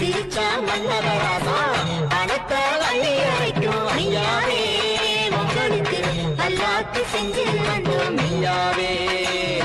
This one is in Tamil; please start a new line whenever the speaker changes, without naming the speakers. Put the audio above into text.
சிரிச்ச மன்னரராசா பணத்தால் அள்ளி அரைக்கும் ஐயாவே.
உங்களுக்கு அல்லாத்து செஞ்சு வந்தோம்.
ஐயாவே.